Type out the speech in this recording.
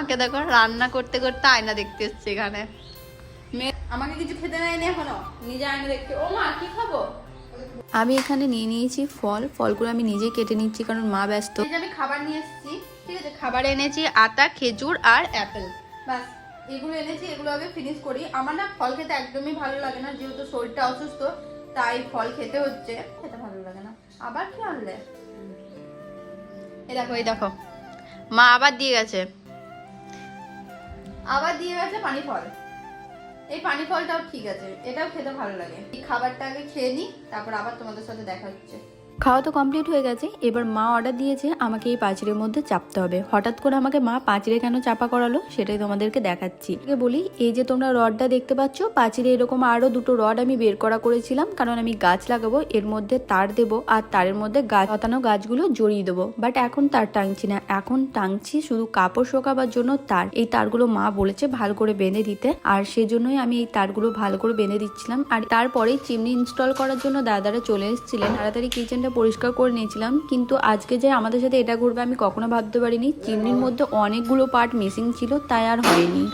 মাকে দেখো রান্না করতে করতে আয়না দেখতে এসছে এখানে। আমাকে কিছু খেতে নেয়নি এখনও? নিজে আয়না দেখতে। ও মা কি খাব আমি এখানে নিয়ে নিয়েছি ফল। ফলগুলো আমি নিজে কেটে নিচ্ছি কারণ মা ব্যস্ত। আমি খাবার নিয়ে এসেছি ঠিক আছে? খাবার এনেছি আটা খেজুর আর অ্যাপেল। বাস এগুলো এনেছি এগুলো আগে ফিনিশ করি। আমার না ফল খেতে একদমই ভালো লাগে না যেহেতু শরীরটা অসুস্থ তাই ফল খেতে হচ্ছে। খেতে ভালো লাগে না। আবার কি আনলে? এই দেখো এই দেখো। মা আবার দিয়ে গেছে। আবার দিয়ে গেছে পানি ফল। এই পানি ফলটাও ঠিক আছে, এটাও খেতে ভালো লাগে। এই খাবারটা আগে খেয়ে নিই তারপর আবার তোমাদের সাথে দেখা হচ্ছে। খাওয়া তো কমপ্লিট হয়ে গেছে। এবার মা অর্ডার দিয়েছে, আমাকে এই পাঁচিরের মধ্যে চাপতে হবে। হঠাৎ করে আমাকে মা পাঁচিরে কেন চাপা করালো, সেটাই তোমাদেরকে দেখাচ্ছি। বলি, এই যে তোমরা রডটা দেখতে পাচ্ছ পাঁচিরে এরকম আরও দুটো রড আমি বের করা করেছিলাম, কারণ আমি গাছ লাগাবো, এর মধ্যে তার দেবো, আর তারের মধ্যে গাছ পাতানো গাছগুলো জড়িয়ে দেবো। বাট এখন তার টাঙছি না, এখন টাঙছি শুধু কাপড় শোকাবার জন্য তার। এই তারগুলো মা বলেছে ভালো করে বেঁধে দিতে, আর সেজন্যই আমি এই তারগুলো ভালো করে বেঁধে দিচ্ছিলাম। আর তারপরেই চিমনি ইনস্টল করার জন্য দাদারা চলে এসেছিলেন। তাড়াতাড়ি কিচেনটা পরিষ্কার করে নিয়েছিলাম, কিন্তু আজকে যে আমাদের সাথে এটা ঘুরবে আমি কখনো ভাবতে পারিনি। চিমনির মধ্যে অনেকগুলো পার্ট মিসিং ছিল, তাই আর হয়নি।